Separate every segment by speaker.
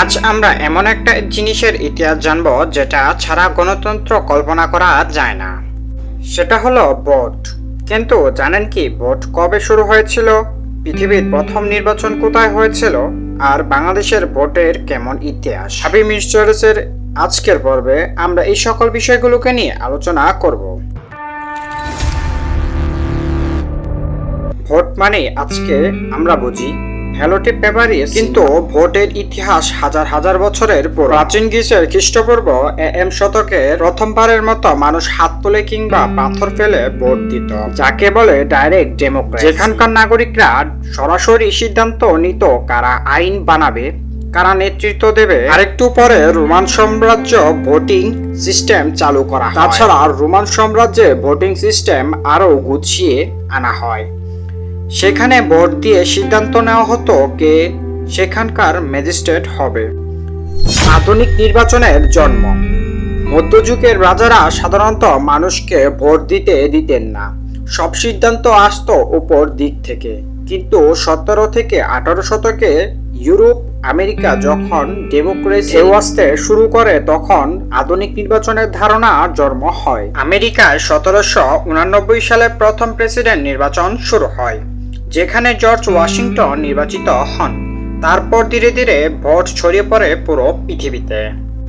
Speaker 1: আজ আমরা এমন একটা জিনিসের ইতিহাস জানব যেটা ছাড়া গণতন্ত্র কল্পনা করা যায় না। সেটা হলো ভোট। কিন্তু জানেন কি ভোট কবে শুরু হয়েছিল? পৃথিবীর প্রথম নির্বাচন কোথায় হয়েছিল? আর বাংলাদেশের ভোটের কেমন ইতিহাস? হাবি মিস্টার্সের আজকের পর্বে আমরা এই সকল বিষয়গুলোকে নিয়ে আলোচনা করব। ভোট মানে আজকে আমরা বুঝি ভ্যালোটি পেপারিস কিন্তু ভোটের ইতিহাস হাজার হাজার বছরের পুরো। প্রাচীন গ্রিসের খ্রিস্টপূর্ব এম শতকে প্রথমবারের মতো মানুষ হাত তুলে কিংবা পাথর ফেলে ভোট দিত যাকে বলে ডাইরেক্ট ডেমোক্রেসি যেখানকার নাগরিকরা সরাসরি সিদ্ধান্ত নিত কারা আইন বানাবে কারা নেতৃত্ব দেবে। আরেকটু পরে রোমান সাম্রাজ্য ভোটিং সিস্টেম চালু করা তাছাড়া রোমান সাম্রাজ্যে ভোটিং সিস্টেম আরও গুছিয়ে আনা হয়। সেখানে ভোট দিয়ে সিদ্ধান্ত নেওয়া হতো কে সেখানকার ম্যাজিস্ট্রেট হবে। আধুনিক নির্বাচনের জন্ম। মধ্যযুগের রাজারা সাধারণত মানুষকে ভোট দিতে দিতেন না। সব সিদ্ধান্ত আসত উপর দিক থেকে। কিন্তু সতেরো থেকে আঠারো শতকে ইউরোপ, আমেরিকা যখন ডেমোক্রেসি আসতে শুরু করে, তখন আধুনিক নির্বাচনের ধারণা জন্ম হয়। আমেরিকায় সতেরোশো উনানব্বই সালে প্রথম প্রেসিডেন্ট নির্বাচন শুরু হয়। যেখানে জর্জ ওয়াশিংটন নির্বাচিত হন তারপর ধীরে ধীরে ভোট ছড়িয়ে পড়ে পুরো পৃথিবীতে।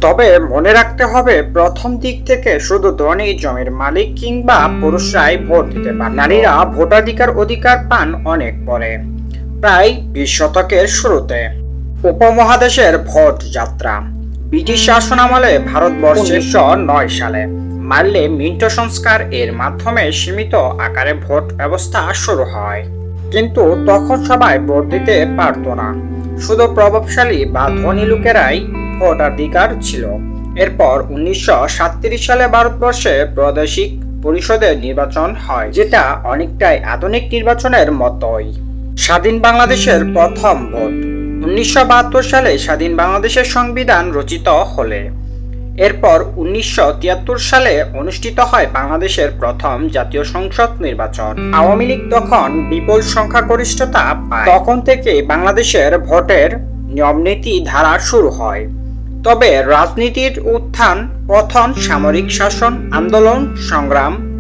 Speaker 1: তবে মনে রাখতে হবে প্রথম দিক থেকে শুধু ধনী জমির মালিক কিংবা পুরুষরাই ভোট দিতে পারে। নারীরা ভোটাধিকার অধিকার পান অনেক পরে প্রায় বিশ শতকের শুরুতে। উপমহাদেশের ভোট যাত্রা। ব্রিটিশ শাসনামলে ভারতবর্ষে উনিশশো নয় সালে। মারলে মিন্টো সংস্কার এর মাধ্যমে সীমিত আকারে ভোট ব্যবস্থা শুরু হয়। কিন্তু তখন সবাই ভোট দিতে পারতো না। শুধু প্রভাবশালী বা ধনী লোকেরাই ভোটাধিকার ছিল। এরপর উনিশশো সালে ভারতবর্ষে প্রাদেশিক পরিষদের নির্বাচন হয়, যেটা অনেকটাই আধুনিক নির্বাচনের মতোই। স্বাধীন বাংলাদেশের প্রথম ভোট। উনিশশো বাহাত্তর সালে স্বাধীন বাংলাদেশের সংবিধান রচিত হলে এরপর উনিশশো তিয়াত্তর সালে অনুষ্ঠিত হয় বাংলাদেশের প্রথম জাতীয় সংসদ নির্বাচন। আওয়ামী লীগ তখন বিপুল সংখ্যাগরিষ্ঠতা পায়। তখন থেকে বাংলাদেশের ভোটের নিয়মনীতি ধারা শুরু হয়। তবে রাজনীতির উত্থান পথন সামরিক শাসন, আন্দোলন, সংগ্রাম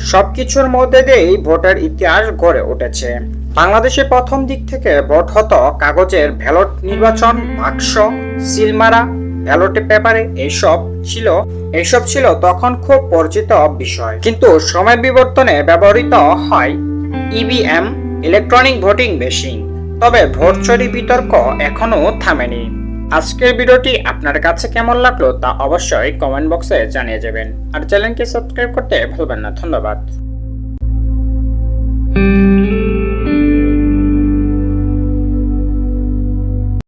Speaker 1: সবকিছুর মধ্যে দিয়েই ভোটের ইতিহাস গড়ে উঠেছে। বাংলাদেশে প্রথম দিক থেকে ভোট হতো কাগজের ব্যালট নির্বাচন, বাক্স, সিলমারা ব্যালটে পেপারে এইসব ছিল এইসব ছিল তখন খুব পরিচিত বিষয়। কিন্তু সময় বিবর্তনে ব্যবহৃত হয় ইভিএম ইলেকট্রনিক ভোটিং মেশিন তবে ভোট চুরি বিতর্ক এখনও থামেনি। আজকের ভিডিওটি আপনার কাছে কেমন লাগল তা অবশ্যই কমেন্ট বক্সে জানিয়ে যাবেন। আর চ্যানেলকে সাবস্ক্রাইব করতে ভুলবেন না। ধন্যবাদ।